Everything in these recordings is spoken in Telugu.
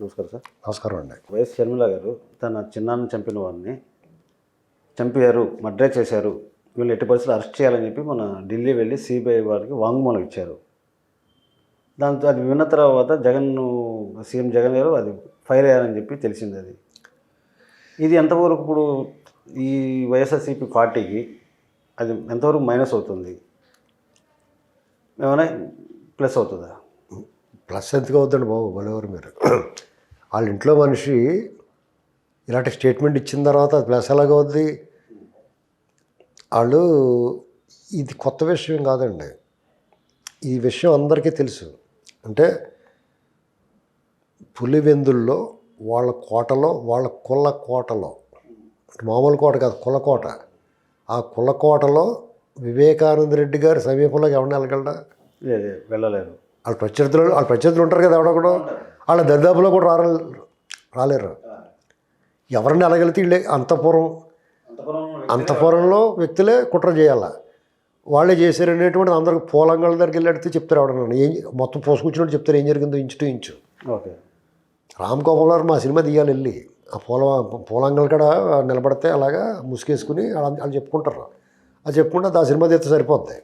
నమస్కారం సార్. నమస్కారం అండి. వైఎస్ షర్మిల గారు తన చిన్నాన్ని చంపిన వారిని చంపారు మర్డర్ చేశారు. వీళ్ళు ఎట్టి పరిస్థితులు అరెస్ట్ చేయాలని చెప్పి మన ఢిల్లీ వెళ్ళి సిబిఐ వారికి వాంగ్మూలం ఇచ్చారు. దాంతో అది విన్న తర్వాత జగన్ సీఎం జగన్ గారు అది ఫైర్ అయ్యారని చెప్పి తెలిసింది అది. ఇది ఎంతవరకు ఇప్పుడు ఈ వైఎస్ఆర్సీపీ పార్టీకి అది ఎంతవరకు మైనస్ అవుతుంది? ఏమైనా ప్లస్ అవుతుందా? ప్లస్ ఎందుకు అవుతుందండి బాబు? బలెవరు మీరు. వాళ్ళ ఇంట్లో మనిషి ఇలాంటి స్టేట్మెంట్ ఇచ్చిన తర్వాత అది ప్లస్ ఎలాగ అవుద్ది? వాళ్ళు ఇది కొత్త విషయం కాదండి. ఈ విషయం అందరికీ తెలుసు. అంటే పులివెందుల్లో వాళ్ళ కోటలో వాళ్ళ కుల కోటలో మామూలు కోట కాదు కుల కోట. ఆ కుల కోటలో వివేకానంద రెడ్డి గారి సమీపంలోకి ఎవరిని వెళ్ళగలడా? లేదు వెళ్ళలేరు వాళ్ళ ప్రత్యర్థులు వాళ్ళ ప్రత్యర్థులు ఉంటారు కదా ఎవడో వాళ్ళ దరిదాపులో కూడా రార రాలేరు. ఎవరిని అలగలితే వీళ్ళే అంతపురం అంతపురంలో వ్యక్తులే కుట్ర చేయాల. వాళ్ళే చేశారు అనేటువంటి అందరికి పూలంగళ్ళ దగ్గరికి వెళ్ళి అడిగితే చెప్తారు ఎవడన్నా ఏం మొత్తం పోసుకొచ్చినట్టు చెప్తారు ఏం జరిగిందో inch to inch. Okay. Ram Gopal గారు మా సినిమా తీయాలి వెళ్ళి. ఆ పూల పూలంగల్ కాడ నిలబడితే అలాగా ముసుగేసుకుని వాళ్ళు వాళ్ళు చెప్పుకుంటారు. అది చెప్పుకుంటే ఆ సినిమా తీస్తే సరిపోద్ది.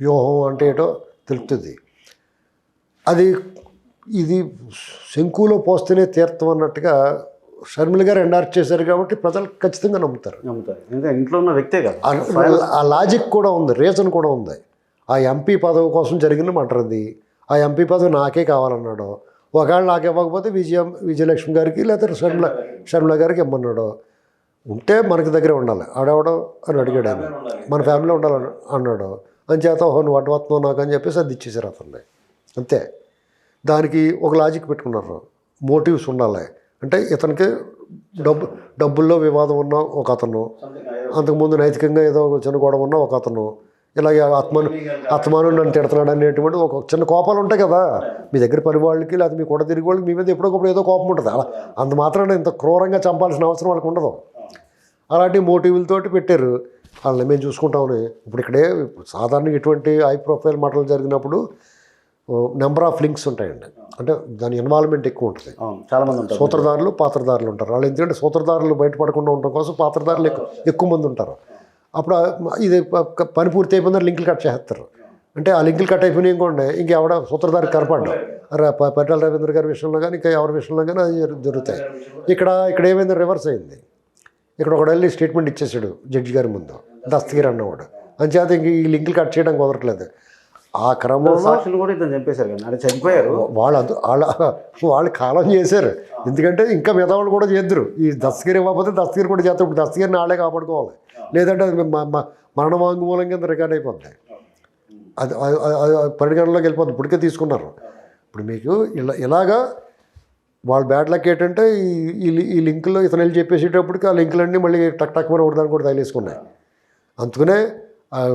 వ్యూహం అంటే ఏటో తెలుస్తుంది అది ఇది శంకులో పోస్తేనే తీర్థం అన్నట్టుగా షర్మిల గారు ఎండార్ట్ చేశారు కాబట్టి ప్రజలు ఖచ్చితంగా నమ్ముతారు. నమ్ముతారు. ఇంట్లో ఉన్న వ్యక్తే కదా. ఆ- లాజిక్ కూడా ఉంది రీజన్ కూడా ఉంది. ఆ ఎంపీ పదవి కోసం జరిగిన మటర్ అది. ఆ ఎంపీ పదవి నాకే కావాలన్నాడు ఒకవేళ నాకు ఇవ్వకపోతే విజయ విజయలక్ష్మి గారికి లేకపోతే షర్మిల షర్మిల గారికి ఇమ్మన్నాడు. ఉంటే మనకి దగ్గరే ఉండాలి. ఆడెవడో అని అడిగాడు ఆయన. మన ఫ్యామిలీలో ఉండాలని అన్నాడు. అంచేత ఓహో నువ్వు అడ్డువస్తున్నావు నాకు అని చెప్పేసి అది ఇచ్చేసారు అతన్ని. అంతే. దానికి ఒక లాజిక్ పెట్టుకున్నారు. మోటివ్స్ ఉండాలి. అంటే ఇతనికి డబ్బు డబ్బుల్లో వివాదం ఉన్న ఒక అతను అంతకుముందు నైతికంగా ఏదో ఒక చిన్న గొడవ ఉన్న ఒక అతను ఇలాగే ఆత్మను ఆత్మాను నన్ను తిడుతున్నాడు అనేటువంటి ఒక చిన్న కోపాలు ఉంటాయి కదా. మీ దగ్గర పని వాళ్ళకి లేకపోతే మీ కూడా తిరిగి వాళ్ళకి మీ మీద ఎప్పటికప్పుడు ఏదో కోపం ఉంటుంది. అలా అంత మాత్రాన ఇంత క్రూరంగా చంపాల్సిన అవసరం వాళ్ళకి ఉండదు. అలాంటి మోటివ్లతోటి పెట్టారు. వాళ్ళని మేము చూసుకుంటామని. ఇప్పుడు ఇక్కడే సాధారణంగా ఇటువంటి హై ప్రొఫైల్ మాటలు జరిగినప్పుడు నెంబర్ ఆఫ్ లింక్స్ ఉంటాయండి. అంటే దాని ఇన్వాల్వ్మెంట్ ఎక్కువ ఉంటుంది. అవును చాలా మంది ఉంటారు. సూత్రధారులు పాత్రధారులు ఉంటారు. వాళ్ళు ఎందుకంటే సూత్రధారులు బయటపడకుండా ఉండడం కోసం పాత్రధారులు ఎక్కువ ఎక్కువ మంది ఉంటారు. అప్పుడు ఇది పని పూర్తి అయిపోయిందని లింకులు కట్ చేస్తారు. అంటే ఆ లింకులు కట్ అయిపోయినాయి ఇంకోండి ఇంకెవడ సూత్రధారి కనపడ్డాం. పట్టాల రవీంద్ర గారి విషయంలో కానీ ఇంకా ఎవరి విషయంలో కానీ అది జరు- జరుగుతాయి. ఇక్కడ ఇక్కడ ఏమైంది? రివర్స్ అయింది. ఇక్కడ ఒకడు వెళ్ళి స్టేట్మెంట్ ఇచ్చేసాడు జడ్జి గారి ముందు. దస్తగిరి అన్నవాడు. అంచేత ఇంక ఈ లింకులు కట్ చేయడం కుదరట్లేదు. ఆ క్రమంలో సాక్షులు కూడా ఇతను చంపేశారు కానీ అంటే చనిపోయారు. వాళ్ళు వాళ్ళ వాళ్ళు కాలం చేశారు. ఎందుకంటే ఇంకా మిగతా వాళ్ళు కూడా చేద్దరు. ఈ దస్తగిరి ఇవ్వకపోతే దస్తగిరి కూడా చేస్తారు. ఇప్పుడు దస్తగిరిని వాళ్ళే కాపాడుకోవాలి. లేదంటే అది మరణ వాంగ్మూలం కింద రికార్డ్ అయిపోద్ది. అది పరిగణలోకి వెళ్ళిపోద్ది. ఇప్పటికే తీసుకున్నారు. ఇప్పుడు మీకు ఇలా ఇలాగా వాళ్ళ బ్యాడ్ లక్ ఏంటంటే ఈ ఈ లి- ఈ లింకుల్లో ఇతను వెళ్ళి చెప్పేసేటప్పటికి ఆ లింకులన్నీ మళ్ళీ టక్ టక్ మరి ఒకదాన్ని కూడా తగిలేసుకున్నాయి. అందుకనే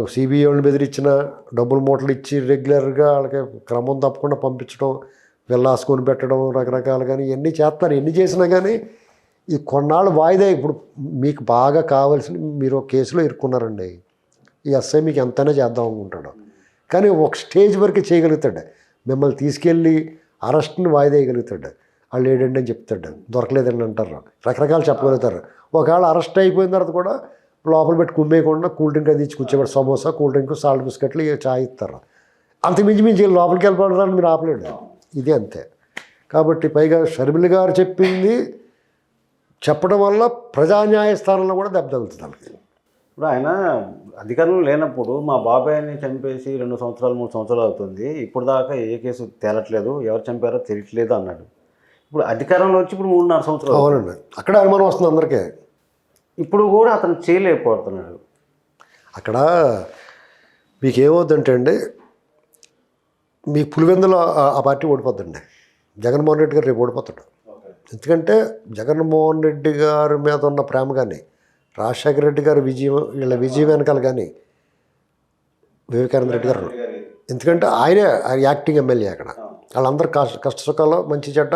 సిబిఐ వాళ్ళని బెదిరించిన డబ్బులు మూటలు ఇచ్చి రెగ్యులర్గా వాళ్ళకి క్రమం తప్పకుండా పంపించడం వెళ్ళాసుకొని పెట్టడం రకరకాలు కానీ ఇవన్నీ చేస్తారు. ఎన్ని చేసినా కానీ ఈ కొన్నాళ్ళు వాయిదా. ఇప్పుడు మీకు బాగా కావాల్సిన మీరు ఒక కేసులో ఇరుక్కున్నారండి. ఈ ఎస్ఐ మీకు ఎంతైనా చేద్దాం అనుకుంటాడు. కానీ ఒక స్టేజ్ వరకు చేయగలుగుతాడు. మిమ్మల్ని తీసుకెళ్ళి అరెస్ట్ని వాయిదా వేయగలుగుతాడు. వాళ్ళు ఏడండి అని చెప్తాడు. దొరకలేదండి అంటారు. రకరకాలు చెప్పగలుగుతారు. ఒకవేళ అరెస్ట్ అయిపోయిన తర్వాత కూడా లోపల పెట్టి కుమ్మేయకుండా కూల్ డ్రింక్ అది ఇచ్చి కూర్చోబెట్టి సమోసా కూల్ డ్రింక్ సాల్ట్ బిస్కెట్లు ఇక చాయ్ ఇస్తారు. అంత మించి మించి లోపలికి వెళ్ళిపోవడానికి మీరు ఆపలేడు. ఇది అంతే. కాబట్టి పైగా షర్మిల గారు చెప్పింది చెప్పడం వల్ల ప్రజా న్యాయస్థానంలో కూడా దెబ్బ తగులుతుంది ఇప్పుడు ఆయన అధికారంలో లేనప్పుడు మా బాబాయ్ని చంపేసి రెండు సంవత్సరాలు మూడు సంవత్సరాలు అవుతుంది. ఇప్పుడు దాకా ఏ కేసు తేలట్లేదు ఎవరు చంపారో తెలియట్లేదు అన్నాడు. ఇప్పుడు అధికారంలో వచ్చి ఇప్పుడు మూడున్నర సంవత్సరాలు అవునండి. అక్కడ అనుమానం వస్తుంది అందరికీ. ఇప్పుడు కూడా అతను చేయలేకపోతున్నాడు. అక్కడ మీకు ఏమవుద్దంటే అండి మీ పులివెందులో ఆ- పార్టీ ఓడిపోద్దండి. జగన్మోహన్ రెడ్డి గారు రేపు ఓడిపోతాడు. ఎందుకంటే జగన్మోహన్ రెడ్డి గారి మీద ఉన్న ప్రేమ కానీ రాజశేఖర రెడ్డి గారి విజయం వీళ్ళ విజయం వెనకాల కానీ వివేకానంద రెడ్డి గారు ఎందుకంటే ఆయనే ఆయన యాక్టింగ్ ఎమ్మెల్యే అక్కడ. వాళ్ళందరూ కష్ట కష్ట మంచి చెడ్డ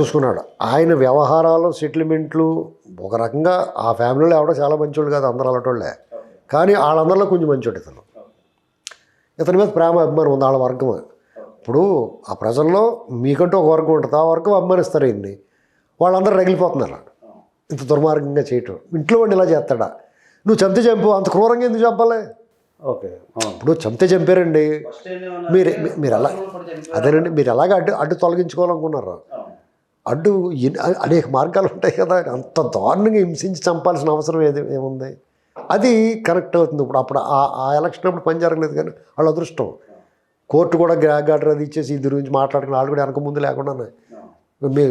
చూసుకున్నాడు. ఆయన వ్యవహారాలు సెటిల్మెంట్లు ఒక రకంగా ఆ ఫ్యామిలీలో ఎవడో చాలా మంచోళ్ళు కాదు అందరూ అలాంటోళ్ళే. కానీ వాళ్ళందరిలో కొంచెం మంచోడు ఇతను. ఇతని మీద ప్రేమ అభిమానం ఉంది వాళ్ళ వర్గం. ఇప్పుడు ఆ ప్రజల్లో మీకంటూ ఒక వర్గం ఉంటుంది ఆ వర్గం అభిమానిస్తారు ఇన్ని. వాళ్ళందరూ రగిలిపోతున్నారు. ఇంత దుర్మార్గంగా చేయటం. ఇంట్లో వాడిని ఇలా చేస్తాడా? నువ్వు చంపి చంపు అంత క్రూరంగా ఎందుకు చంపాలి? ఓకే. ఇప్పుడు చంపితే చంపారండి. మీరు మీరు ఎలా అదేనండి మీరు ఎలాగ అడ్డు అడ్డు తొలగించుకోవాలనుకున్నారు? అడ్డు అనేక మార్గాలు ఉంటాయి కదా. అంత దారుణంగా హింసించి చంపాల్సిన అవసరం ఏది ఏముంది? అది కరెక్ట్ అవుతుంది. ఇప్పుడు అప్పుడు ఆ ఎలక్షన్ అప్పుడు పని జరగలేదు కానీ వాళ్ళ అదృష్టం. కోర్టు కూడా గ్రాగ్ ఆర్డర్ అది ఇచ్చేసి ఇది గురించి మాట్లాడుకుని వాళ్ళు కూడా వెనక ముందు లేకుండానే మీ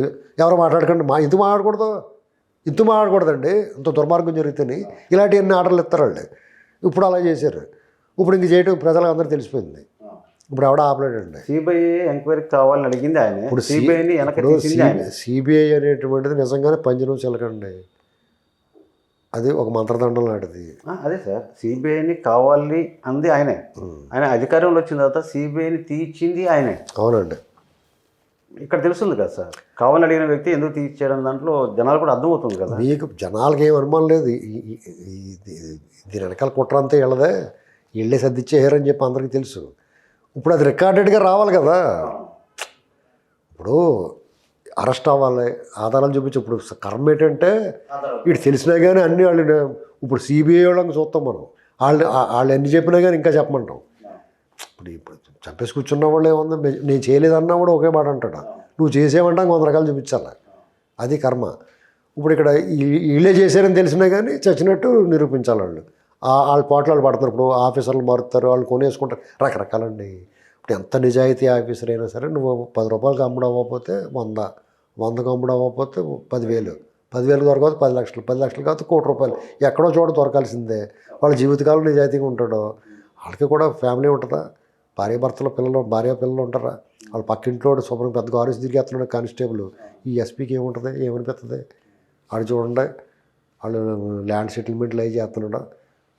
ఎవరు మాట్లాడకండి. మా ఇంత మాట్లాడకూడదు? ఇంత మాట్లాడకూడదండి? ఇంత దుర్మార్గం జరుగుతుంది ఇలాంటివన్నీ ఆర్డర్లు ఇస్తారు వాళ్ళు. ఇప్పుడు అలా చేశారు. ఇప్పుడు ఇంక చేయటం ప్రజలకు అందరూ తెలిసిపోయింది. ఇప్పుడు ఎవడ ఆపలేడండి సిబిఐ ఎంక్వైరీ కావాలని అడిగింది ఆయన. ఇప్పుడు సిబిఐని సిబిఐ అనేటువంటిది నిజంగానే పంజరం చిలకండి. అది ఒక మంత్రదండం లాంటిది. అదే సార్. సిబిఐని కావాలి అంది ఆయనే. ఆయన అధికారంలో వచ్చిన తర్వాత సిబిఐని తీర్చింది ఆయనే. అవునండి. ఇక్కడ తెలుస్తుంది కదా సార్. కావాలని అడిగిన వ్యక్తి ఎందుకు తీర్చాడని దాంట్లో జనాలు కూడా అర్థమవుతుంది కదా. మీకు జనాలకి ఏం అనుమానం లేదు. దీని వెనకాల కుట్ర అంతా వీళ్ళదే. వీళ్ళే సర్దిచ్చేయారని చెప్పి అందరికీ తెలుసు. ఇప్పుడు అది రికార్డెడ్గా రావాలి కదా. ఇప్పుడు అరెస్ట్ అవ్వాలి ఆధారాలు చూపించి. ఇప్పుడు కర్మ ఏంటంటే వీడు తెలిసినా కానీ అన్ని వాళ్ళు ఇప్పుడు సిబిఐ వాళ్ళకి చూస్తాం మనం. వాళ్ళు వాళ్ళు ఎన్ని చెప్పినా కానీ ఇంకా చెప్పమంటాం. ఇప్పుడు ఇప్పుడు చంపేసి కూర్చున్న వాళ్ళు ఏముంది? నేను చేయలేదన్నా కూడా ఒకే మాట అంటాడు. నువ్వు చేసేవంటా వంద రకాలు చూపించాలి. అది కర్మ. ఇప్పుడు ఇక్కడ వీళ్ళే చేశారని తెలిసినా కానీ చచ్చినట్టు నిరూపించాలి వాళ్ళు. వాళ్ళ పాటలు వాళ్ళు పడతారు ఇప్పుడు ఆఫీసర్లు మారుతారు వాళ్ళు కొనేసుకుంటారు. రకరకాలండి. ఇప్పుడు ఎంత నిజాయితీ ఆఫీసర్ అయినా సరే నువ్వు పది రూపాయలకి అమ్మడం అవ్వకపోతే వంద. వందకు అమ్మడం అవ్వకపోతే పదివేలు. పదివేలు దొరకకపోతే పది లక్షలు. పది లక్షలు కాకపోతే కోటి రూపాయలు. ఎక్కడో చోట దొరకాల్సిందే. వాళ్ళ జీవితకాలం నిజాయితీగా ఉంటాడు. వాళ్ళకి కూడా ఫ్యామిలీ ఉంటుందా? భార్య భర్తలు పిల్లలు భార్య పిల్లలు ఉంటారా? వాళ్ళ పక్కింట్లో శుభ్రం పెద్ద ఆఫీస్ తిరిగేస్తున్నాడు కానిస్టేబుల్. ఈ ఎస్పీకి ఏముంటుంది? ఏమనిపిస్తుంది ఆడు చూడండి. వాళ్ళు ల్యాండ్ సెటిల్మెంట్లు అవి చేస్తున్నాడు?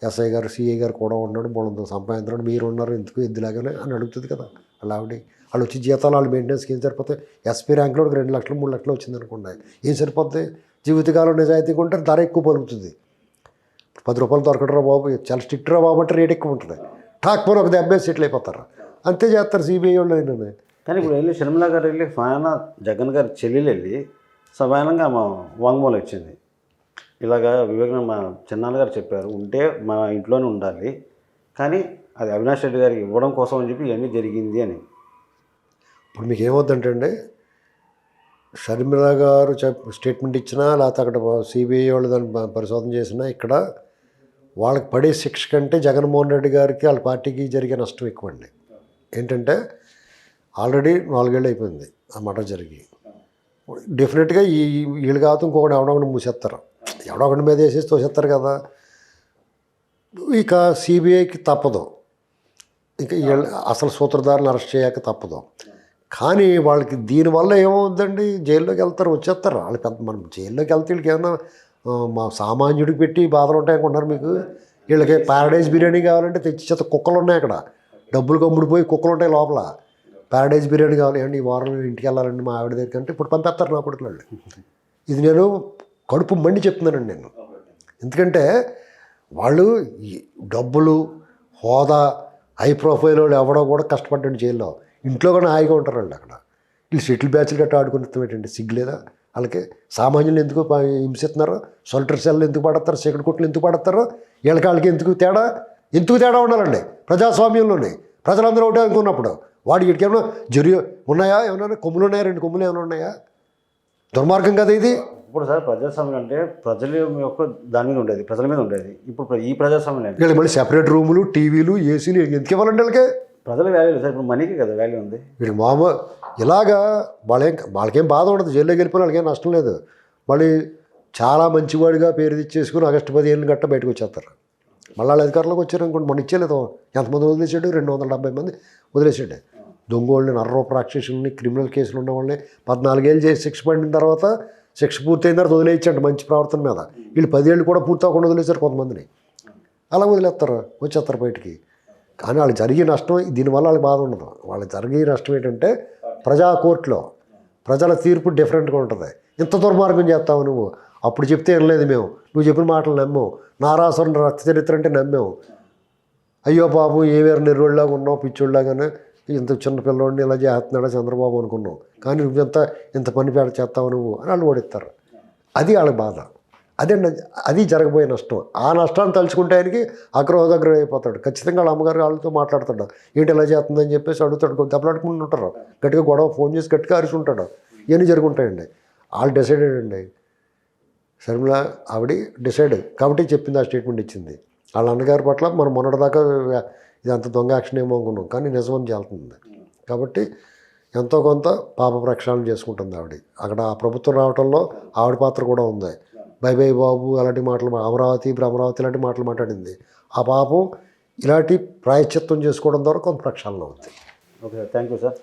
ఎస్ఐ గారు సిఐ గారు కూడా ఉన్నాడు మూడు సంపాదించడం. మీరు ఉన్నారు ఎందుకు ఎద్దులాగానే అని అడుగుతుంది కదా. అలా ఆవిడ వాళ్ళు వచ్చి జీతాలు వాళ్ళు మెయింటెనెన్స్కి ఏం సరిపోతే ఎస్పీ ర్యాంక్లో ఒక రెండు లక్షలు మూడు లక్షలు వచ్చింది అనుకోండి ఏం సరిపోతే జీవితకాలం నిజాయితీగా ఉంటే ధర ఎక్కువ పలుకుతుంది. పది రూపాయలు దొరకడరా బాబు చాలా స్ట్రిక్ట్ రా బాబు అంటే రేట్ ఎక్కువ ఉంటుంది. టాక్ పోనీ ఒక దెబ్బే సెటిల్ అయిపోతారు. అంతే చేస్తారు సిబిఐ వాళ్ళు అయినా. కానీ ఇప్పుడు వెళ్ళి షర్మిల గారు వెళ్ళి స్వయాన జగన్ గారు చెల్లెలు వెళ్ళి సమానంగా మా వాంగ్మూలం ఇచ్చింది. ఇలాగా వివేకం మా చిన్నాన్న గారు చెప్పారు ఉంటే మా ఇంట్లోనే ఉండాలి. కానీ అది అవినాష్ రెడ్డి గారికి ఇవ్వడం కోసం అని చెప్పి ఇవన్నీ జరిగింది అని. ఇప్పుడు మీకు ఏమవుతుందంటే అండి షర్మిల గారు చెప్ స్టేట్మెంట్ ఇచ్చినా లేకపోతే అక్కడ సిబిఐ వాళ్ళు దాన్ని పరిశోధన చేసినా ఇక్కడ వాళ్ళకి పడే శిక్ష కంటే జగన్మోహన్ రెడ్డి గారికి వాళ్ళ పార్టీకి జరిగే నష్టం ఎక్కువ అండి ఏంటంటే ఆల్రెడీ నాలుగేళ్ళు అయిపోయింది ఆ మటర్ జరిగి. డెఫినెట్గా ఈ వీళ్ళు కాదు ఇంకొకటి ఎవడొకటి మూసేస్తారు. ఎవడో ఒకటి మీద వేసేసి తోసేస్తారు కదా. ఇక సిబిఐకి తప్పదు. ఇక అసలు సూత్రధారులను అరెస్ట్ చేయక తప్పదు. కానీ వాళ్ళకి దీనివల్ల ఏమవుద్దండి జైల్లోకి వెళ్తారు వచ్చేస్తారు. వాళ్ళు పెద్ద మనం జైల్లోకి వెళ్తే వీళ్ళకి ఏమన్నా మా సామాన్యుడికి పెట్టి బాధలు ఉంటాయనుకుంటున్నారు మీకు? వీళ్ళకి ప్యారడైజ్ బిర్యానీ కావాలంటే తెచ్చి చేత కుక్కలు ఉన్నాయి అక్కడ. డబ్బులు కమ్ముడిపోయి కుక్కలు ఉంటాయి లోపల. ప్యారడైజ్ బిర్యానీ కావాలి. అండి ఈ వారం ఇంటికి వెళ్ళాలండి మా ఆవిడ దగ్గర అంటే ఇప్పుడు పంపేస్తారు నా కొడుకులు ఇది నేను కడుపు మండి చెప్తున్నానండి నేను. ఎందుకంటే వాళ్ళు డబ్బులు హోదా హై ప్రొఫైల్ వాళ్ళు ఎవడో కూడా కష్టపడ్డాడు జైల్లో. ఇంట్లో కూడా హాయిగా ఉంటారు వాళ్ళు అక్కడ. వీళ్ళు సెటిల్ బ్యాచ్లు గట్రా ఆడుకుని ఏంటండి? సిగ్గులేదా వాళ్ళకి సామాన్యులు ఎందుకు హింసిస్తున్నారు? సొల్టర్ సెల్లు ఎందుకు పడతారు సెకండ్ కొట్లు ఎందుకు పడతారు వీళ్ళకి వాళ్ళకి ఎందుకు తేడా? ఎందుకు తేడా ఉండాలండి? ప్రజాస్వామ్యంలోనే. ప్రజలందరూ ఒకటే అనుకున్నప్పుడు. వాడికి వీడికి ఏమైనా జరి ఉన్నాయా? ఏమన్నా కొమ్ములు ఉన్నాయా? రెండు కొమ్ములు ఏమైనా ఉన్నాయా? దుర్మార్గం కదా ఇది. ఇప్పుడు సార్. ప్రజాస్వామ్యం అంటే ప్రజల యొక్క దాని మీద ఉండేది ప్రజల మీద ఉండేది. ఇప్పుడు ఈ ప్రజాస్వామ్యం? వీళ్ళకి మళ్ళీ సెపరేట్ రూములు టీవీలు ఏసీలు ఎందుకు ఇవ్వాలండి వీళ్ళకి? ప్రజల వాల్యూ లేదు సార్. ఇప్పుడు మనీకి కదా వాల్యూ ఉంది. వీడికి మామూలు ఇలాగా వాళ్ళేం వాళ్ళకేం బాధ ఉండదు. జైల్లోకి వెళ్ళిపోయిన వాళ్ళకేం నష్టం లేదు. మళ్ళీ చాలా మంచివాడిగా పేరు తెచ్చేసుకుని ఆగస్టు పదిహేను గట్ట బయటకు వచ్చేస్తారు. మళ్ళీ వాళ్ళ అధికారంలోకి వచ్చారు అనుకోండి మొన్న ఇచ్చేలేదు. ఎంతమంది వదిలేసాడు రెండు వందల డెబ్బై మంది వదిలేసాడు దొంగోళ్ళని నర్రూప రాక్షసుల్ని క్రిమినల్ కేసులు ఉన్న వాళ్ళని పద్నాలుగేళ్ళు చేసి శిక్ష పడిన తర్వాత శిక్ష పూర్తయిన తర్వాత వదిలేయించండి మంచి ప్రవర్తన మీద. వీళ్ళు పదేళ్ళు కూడా పూర్తి అవ్వకుండా వదిలేశారు కొంతమందిని. అలా వదిలేస్తారు వచ్చేస్తారు బయటికి. కానీ వాళ్ళకి జరిగే నష్టం దీనివల్ల వాళ్ళకి బాధ ఉండదు. వాళ్ళకి జరిగే నష్టం ఏంటంటే ప్రజా కోర్టులో ప్రజల తీర్పు డిఫరెంట్గా ఉంటుంది. ఇంత దుర్మార్గం చేస్తావు నువ్వు. అప్పుడు చెప్తే వినలేదు మేము. నువ్వు చెప్పిన మాటలు నమ్మావు. నారాసురుని రక్త చరిత్ర అంటే నమ్మావు. అయ్యో పాపం ఏ వేరు నిర్రోళ్ళలాగా ఉన్నావు పిచ్చోళ్ళలాగానే. ఇంత చిన్న పిల్లోడిని ఇలా చేస్తున్నాడా చంద్రబాబు అనుకున్నాం కానీ నువ్వెంత ఇంత పని పేడ చేస్తావు నువ్వు అని వాళ్ళు ఓడిస్తారు. అది వాళ్ళ బాధ. అదే అది జరగబోయే నష్టం. ఆ నష్టాన్ని తలుచుకుంటే ఆయనకి అగ్రహోదగ్రం అయిపోతాడు. ఖచ్చితంగా వాళ్ళ అమ్మగారు వాళ్ళతో మాట్లాడతాడు. ఏంటి ఇలా చేస్తుందని చెప్పేసి అడుగుతాడు. దెబ్బలాడుకుంటూ ఉంటారు. గట్టిగా గొడవ ఫోన్ చేసి గట్టిగా అరుచుంటాడు ఉంటాడు. ఇవన్నీ జరుగుంటాయండి. వాళ్ళు డిసైడెడ్ అండి. శర్మిల ఆవిడ డిసైడ్ కాబట్టి చెప్పింది ఆ స్టేట్మెంట్ ఇచ్చింది. వాళ్ళ అన్నగారి పట్ల మనం మొన్నటిదాకా ఇదంత దొంగ యాక్షన్ ఏమో అనుకున్నాం. కానీ నిజమని చేస్తుంది కాబట్టి ఎంతో కొంత పాప ప్రక్షాళన చేసుకుంటుంది ఆవిడ. అక్కడ ఆ ప్రభుత్వం రావడంలో ఆవిడ పాత్ర కూడా ఉంది. బై బై బాబు అలాంటి మాటలు అమరావతి అమరావతి ఇలాంటి మాటలు మాట్లాడింది. ఆ పాపం ఇలాంటి ప్రాయశ్చిత్తం చేసుకోవడం ద్వారా కొంత ప్రక్షాళన అవుతుంది okay sir thank you sir.